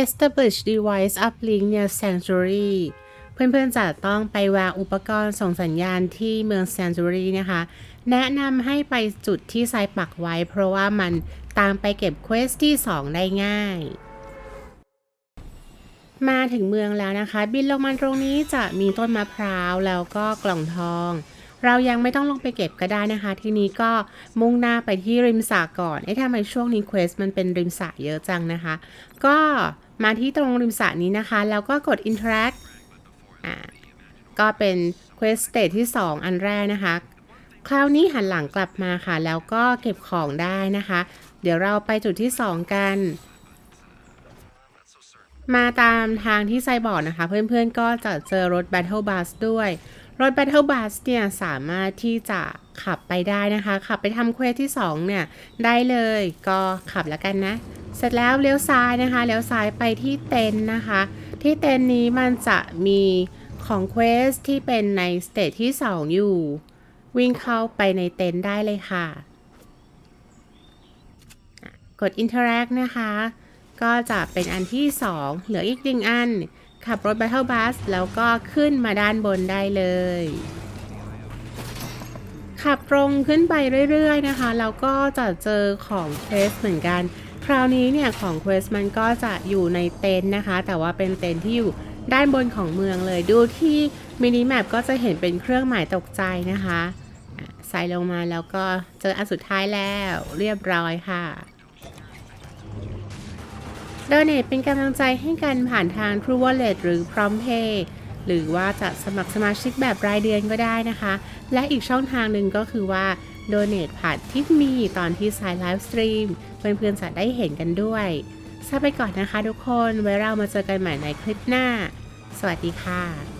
establish device uplink near sanctuary เพื่อนๆจะต้องไปวางอุปกรณ์ส่งสัญญาณที่เมือง sanctuary นะคะ แนะนำให้ไปจุดที่ไซปักไว้ เพราะว่ามันตามไปเก็บเควสที่ 2 ได้ง่าย มาถึงเมืองแล้วนะคะ บินลงมาตรงนี้จะมีต้นมะพร้าวแล้วก็กล่องทอง เรายังไม่ต้องลงไปเก็บก็ได้นะคะ ทีนี้ก็มุ่งหน้าไปที่ริมสระก่อนเอ๊ะทำไมช่วงนี้เควสมันเป็นริมสระเยอะจังนะคะ ก็มาที่ตรงริมสระนี้นะคะ แล้วก็กด interact อ่าก็เป็น quest stage ที่ 2 อันแรกนะคะ คราวนี้หันหลังกลับมาค่ะ แล้วก็เก็บของได้นะคะ เดี๋ยวเราไปจุดที่ 2 กันมาตามทางที่ไซบอร์ดนะคะ เพื่อนๆก็จะเจอรถ Battle Bus ด้วย รถ Battle Bus เนี่ยสามารถที่จะขับไปได้นะคะ ขับไปทำเควสที่ 2 เนี่ย ได้เลยก็ขับแล้วกันนะ เสร็จแล้วเลี้ยวซ้ายนะคะเลี้ยวซ้ายไปที่เต็นนะคะ ที่เต็นนี้มันจะมีของเควสที่เป็นในสเตจที่ 2 อยู่ วิ่งเข้าไปในเต็นได้เลยค่ะอะกด interact นะคะ ก็จะเป็นอันที่ 2 เหลืออีกหนึ่งอัน ขับรถ Battle Bus แล้วก็ขึ้นมาด้านบนได้เลย ขับตรงขึ้นไปเรื่อยๆนะคะ แล้วก็จะเจอของเควสเหมือนกัน คราวนี้เนี่ยของเควสมันก็จะอยู่ในเต็นท์นะคะ แต่ว่าเป็นเต็นท์ที่อยู่ด้านบนของเมืองเลยดูที่มินิแมปก็จะเห็นเป็นเครื่องหมายตกใจนะคะอะใส่ลงมาแล้วก็เจออันสุดท้ายแล้วเรียบร้อยค่ะ โดเนทเป็นกำลังใจให้กันผ่านทาง True Wallet หรือ PromptPay หรือว่าจะสมัครสมาชิกแบบรายเดือนก็ได้นะคะ และอีกช่องทางหนึ่งก็คือว่าโดเนทผ่านทิปมีตอนที่สายไลฟ์สตรีมเพื่อนๆจะได้เห็นกันด้วยลาไปก่อนนะคะทุกคน ไว้เรามาเจอกันใหม่ในคลิปหน้า สวัสดีค่ะ